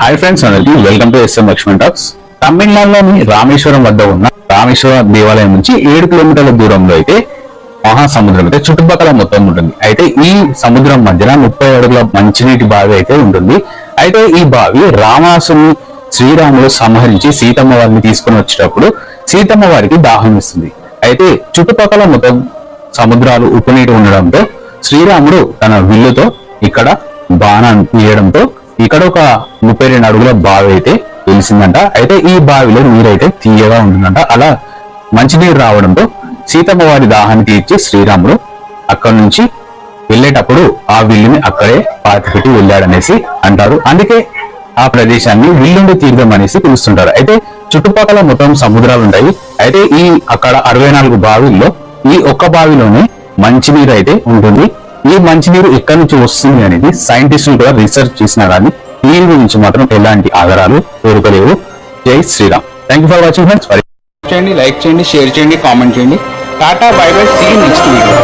Hi friends అందరికి welcome to S M Lakshman talks తమిళనాడులోని రామేశ్వరం వద్ద ఉన్న రామేశ్వర దేవాలయం నుంచి ఏడు కిలోమీటర్ల దూరంలో అయితే మహాసముద్రం అయితే చుట్టుపక్కల మొత్తం ఉంటుంది. అయితే ఈ సముద్రం మధ్యన ముప్పై అడుగుల మంచినీటి బావి అయితే ఉంటుంది. అయితే ఈ బావి రామాసుని శ్రీరాములు సంహరించి సీతమ్మ వారిని తీసుకొని వచ్చేటప్పుడు సీతమ్మ వారికి దాహం ఇస్తుంది. అయితే చుట్టుపక్కల మొత్తం సముద్రాలు ఉప్పు నీటి ఉండడంతో శ్రీరాముడు తన విల్లుతో ఇక్కడ బాణం తీయడంతో ఇక్కడ ఒక ముప్పై రెండు అడుగుల బావి అయితే తెలిసిందంట అయితే ఈ బావిలో నీరైతే తీయగా ఉంటుందంట. అలా మంచినీరు రావడంతో సీతమ్మ వారి దాహాన్ని తీర్చి శ్రీరాముడు అక్కడి నుంచి వెళ్ళేటప్పుడు ఆ విల్లుని అక్కడే పాతిపెట్టి వెళ్ళాడనేసి అంటారు. అందుకే ఆ ప్రదేశాన్ని విల్లుండి తీర్థం అనేసి పిలుస్తుంటారు. అయితే చుట్టుపక్కల మొత్తం సముద్రాలు ఉంటాయి. అయితే ఈ అక్కడ అరవై నాలుగు బావిల్లో ఈ ఒక్క బావిలోనే మంచినీరు అయితే ఉంటుంది. ఈ మంచినీరు ఎక్కడి నుంచి వస్తుంది అనేది సైంటిస్టులు కూడా రీసెర్చ్ చేసినా కానీ దీని గురించి మాత్రం ఎలాంటి ఆధారాలు దొరకలేవు Jai Shriram. Thank you for watching friends చేయండి లైక్ చేయండి షేర్ చేయండి కామెంట్ చేయండి. Tata bye bye see next video